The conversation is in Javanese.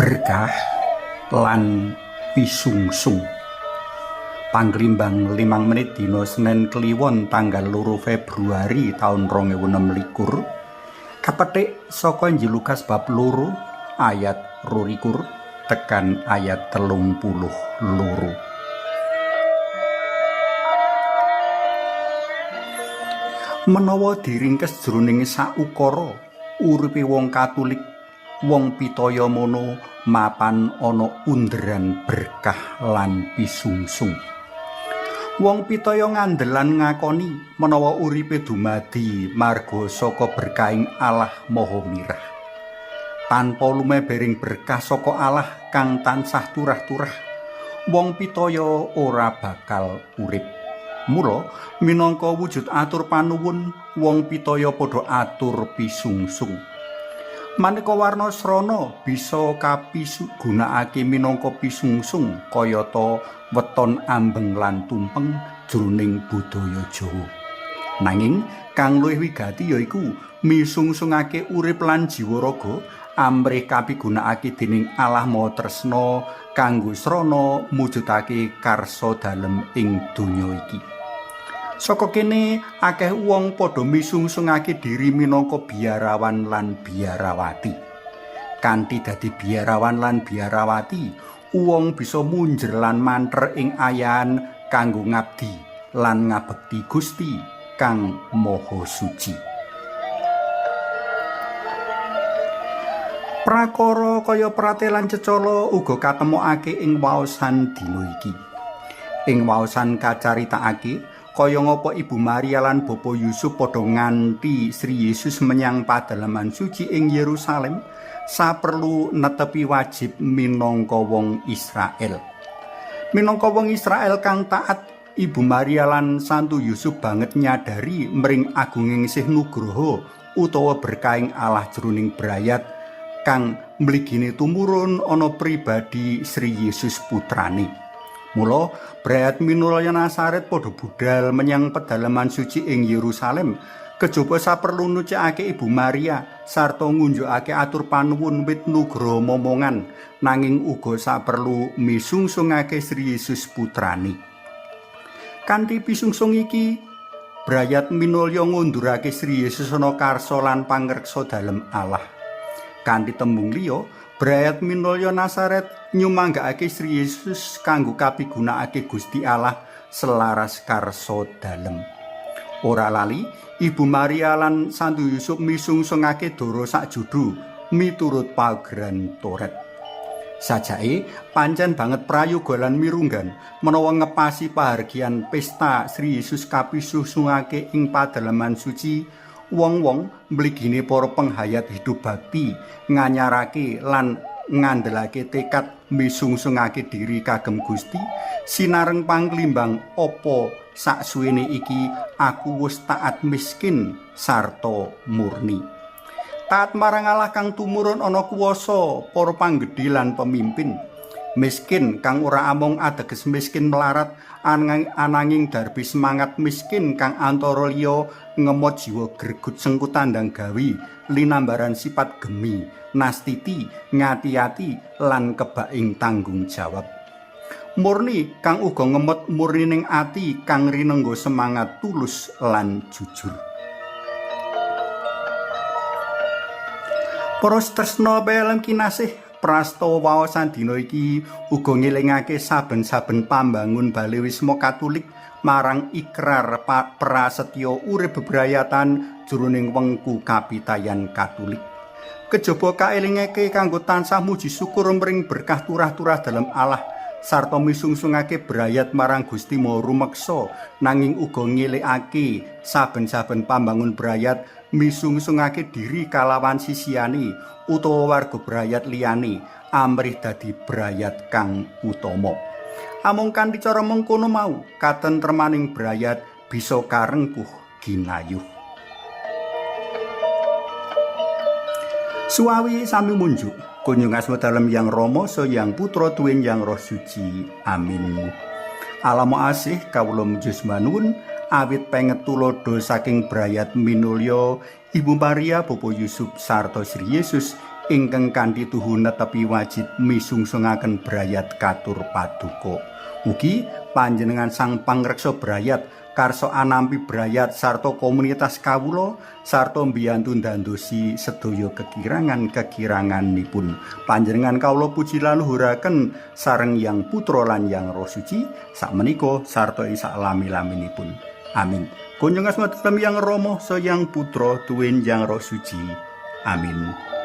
berkah lan pisungsung. Panglimbang limang menit dino Senin Kliwon tanggal loro Februari tahun 2006 likur kapetik saka Injil Lukas bab loro ayat rurikur tekan ayat telung puluh loro. Menawa diringkes jroning saukara uripe wong Katolik wong pitaya mono mapan ana underan berkah lan pisungsung Wong pitaya ngandelan ngakoni menawa uripe dumadi marga saka berkahing Allah Maha Mirah. Tanpa lumebering berkah saka Allah kang tansah turah-turah, wong pitaya ora bakal urip. Mula minangka wujud atur panuwun, wong pitaya padha atur pisungsung. Maneka warna srana bisa kapigunakake minangka pisungsung kayata weton ambeng lan tumpeng jroning budaya Jawa. Nanging kang luwih wigati yaiku misungsungake urip lan jiwa raga amrih kapigunakake dening Allah Maha Tresna kanggo srana mujudake karsa dalem ing donya iki. Saka kene akeh wong padha misungsungake diri minangka biarawan lan biarawati. Kanthi dadi biarawan lan biarawati, wong bisa munjer lan manter ing ayan kanggo ngabdi lan ngabekti Gusti kang Maha Suci. Prakara kaya pratelan cecala uga katemokake ing waosan dina iki. Ing waosan kacaritakake kaya ngapa Ibu Maria lan Bapa Yusuf padha nganti Sri Yesus menyang padalaman suci ing Yerusalem. saperlu netepi wajib minangka wong Israel. Minangka wong Israel kang taat, Ibu Maria lan Santu Yusuf banget nyadari mring agunging sih nugroho utawa berkahing Allah jroning brayat kang mligine tumurun ana pribadi Sri Yesus putrane. Mula brayat minulaya Nasaret padha budal menyang pedalaman suci ing Yerusalem Kejaba saperlu nucikake Ibu Maria sarta ngunjukake atur panuwun wit nugra momongan nanging uga saperlu misungsungake Sri Yesus putrani. Kanthi pisungsung iki brayat minulya ngundurake Sri Yesus ana karsa lan pangreksa dalem Allah. Kanthi tembung liya, brayat minulya Nasaret nyumanggake Sri Yesus kanggo kapigunakake Gusti Allah selaras karsa dalem. Ora lali Ibu Maria lan Santu Yusuf misungsungake doro sak judu miturut paugeran Toret. Sajake pancen banget prayoga lan mirunggan menawa ngepasi pahargian pesta Sri Yesus kapisusungake ing padalaman suci wong-wong mligine para penghayat hidup bakti nganyarake lan ngandelake tekad misungsungake diri kagem Gusti sinareng panglimbang apa saksuwene iki aku wis taat miskin sarta murni. Taat marang Allah kang tumurun ana kuwasa para panggedhe lan pemimpin. Miskin kang ora amung ateges miskin melarat ananging darbi semangat miskin kang antara liya ngemot jiwa gregut sengku tandang gawi linambaran sifat gemi nastiti ngati-ati lan kebaing tanggung jawab. murni kang uga ngemot murnining ati kang rinenggo semangat tulus lan jujur. Paros tresna pelem kinasih prastawa waosan dina iki uga ngelingake saben-saben pambangun Bali Wisma Katolik marang ikrar prasetya urip bebrayatan jroning wengku kapitayan Katolik. Kejaba kaelingake kanggo tansah muji syukur mring berkah turah-turah dalam Allah sarta misungsungake brayat marang Gusti Maha rumeksa nanging uga ngelekake saben-saben pambangun brayat misungsungake diri kalawan sisiani utawa warga brayat liyane amrih dadi brayat kang utama amung kanthi cara mengkono mau katentremaning brayat bisa karengkuh ginayuh suawi sami munjuk Kunjung asma dalam yang romo so yang putro tuin yang roh suci. Amin. Alamu asih kawulum jus manun awit penget tulodo saking brayat minulya Ibu Maria Bapa Yusuf sarta Sri Yesus ingkang kanthi tuhu netepi wajib misungsungaken brayat katur paduka. Ugi panjenengan sang pangreksa brayat karso anampi brayat sarta komunitas kawula sarta mbiyantu ndandosi sedaya kekirangan-kekiranganipun. Panjenengan kawula puji laluhuraken sareng yang putra lan yang roh suci sakmenika sarta ing salami-laminipun. Amin. Kunjung asma dalam yang romo so yang putra tuwin yang roh suci. Amin.